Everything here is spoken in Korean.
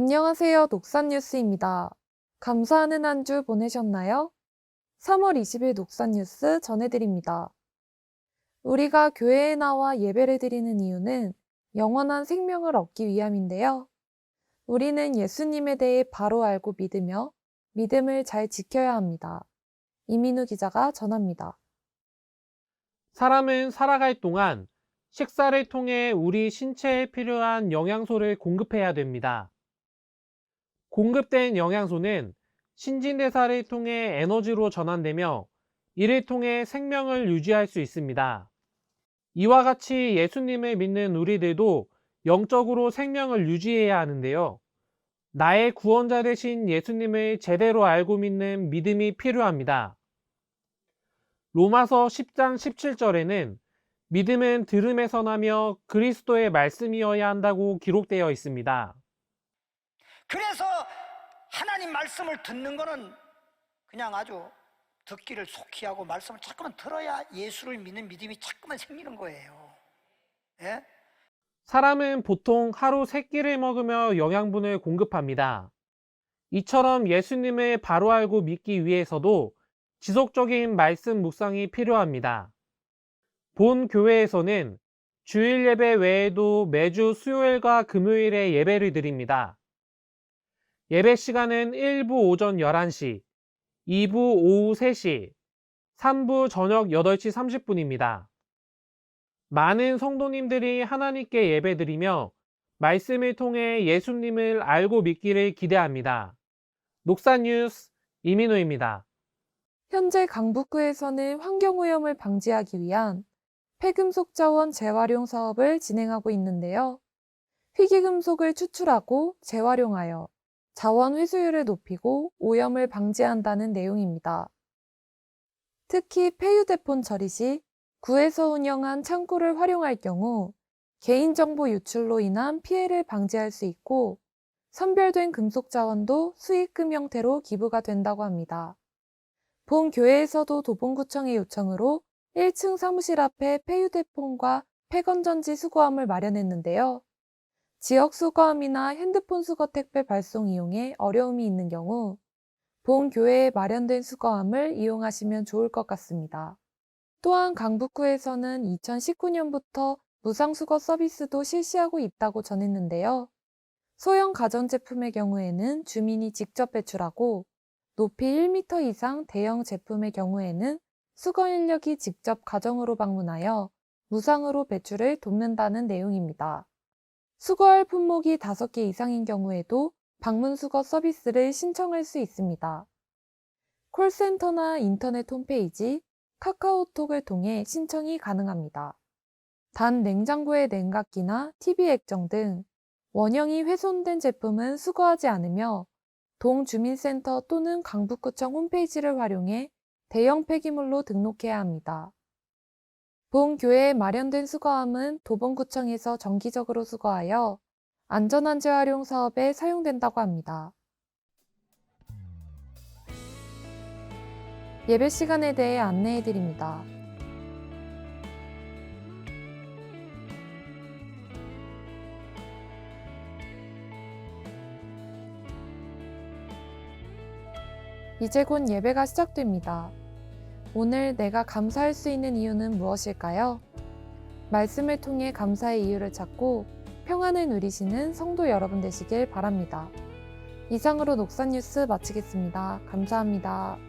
안녕하세요. 녹산뉴스입니다. 감사하는 한 주 보내셨나요? 3월 20일 녹산뉴스 전해드립니다. 우리가 교회에 나와 예배를 드리는 이유는 영원한 생명을 얻기 위함인데요. 우리는 예수님에 대해 바로 알고 믿으며 믿음을 잘 지켜야 합니다. 이민우 기자가 전합니다. 사람은 살아갈 동안 식사를 통해 우리 신체에 필요한 영양소를 공급해야 됩니다. 공급된 영양소는 신진대사를 통해 에너지로 전환되며 이를 통해 생명을 유지할 수 있습니다. 이와 같이 예수님을 믿는 우리들도 영적으로 생명을 유지해야 하는데요. 나의 구원자 되신 예수님을 제대로 알고 믿는 믿음이 필요합니다. 로마서 10장 17절에는 믿음은 들음에서 나며 그리스도의 말씀이어야 한다고 기록되어 있습니다. 그래서 하나님 말씀을 듣는 거는 그냥 아주 듣기를 속히 하고 말씀을 자꾸만 들어야 예수를 믿는 믿음이 자꾸만 생기는 거예요. 예? 사람은 보통 하루 세 끼를 먹으며 영양분을 공급합니다. 이처럼 예수님을 바로 알고 믿기 위해서도 지속적인 말씀 묵상이 필요합니다. 본 교회에서는 주일 예배 외에도 매주 수요일과 금요일에 예배를 드립니다. 예배 시간은 1부 오전 11시, 2부 오후 3시, 3부 저녁 8시 30분입니다. 많은 성도님들이 하나님께 예배드리며 말씀을 통해 예수님을 알고 믿기를 기대합니다. 녹사 뉴스 이민호입니다. 현재 강북구에서는 환경오염을 방지하기 위한 폐금속 자원 재활용 사업을 진행하고 있는데요. 희귀금속을 추출하고 재활용하여 자원 회수율을 높이고 오염을 방지한다는 내용입니다. 특히 폐휴대폰 처리 시 구에서 운영한 창고를 활용할 경우 개인정보 유출로 인한 피해를 방지할 수 있고 선별된 금속 자원도 수익금 형태로 기부가 된다고 합니다. 본 교회에서도 도봉구청의 요청으로 1층 사무실 앞에 폐휴대폰과 폐건전지 수거함을 마련했는데요. 지역 수거함이나 핸드폰 수거 택배 발송 이용에 어려움이 있는 경우 본 교회에 마련된 수거함을 이용하시면 좋을 것 같습니다. 또한 강북구에서는 2019년부터 무상 수거 서비스도 실시하고 있다고 전했는데요. 소형 가전제품의 경우에는 주민이 직접 배출하고 높이 1m 이상 대형 제품의 경우에는 수거 인력이 직접 가정으로 방문하여 무상으로 배출을 돕는다는 내용입니다. 수거할 품목이 5개 이상인 경우에도 방문 수거 서비스를 신청할 수 있습니다. 콜센터나 인터넷 홈페이지, 카카오톡을 통해 신청이 가능합니다. 단 냉장고의 냉각기나 TV 액정 등 원형이 훼손된 제품은 수거하지 않으며 동주민센터 또는 강북구청 홈페이지를 활용해 대형 폐기물로 등록해야 합니다. 본 교회에 마련된 수거함은 도봉구청에서 정기적으로 수거하여 안전한 재활용 사업에 사용된다고 합니다. 예배 시간에 대해 안내해 드립니다. 이제 곧 예배가 시작됩니다. 오늘 내가 감사할 수 있는 이유는 무엇일까요? 말씀을 통해 감사의 이유를 찾고 평안을 누리시는 성도 여러분 되시길 바랍니다. 이상으로 녹산뉴스 마치겠습니다. 감사합니다.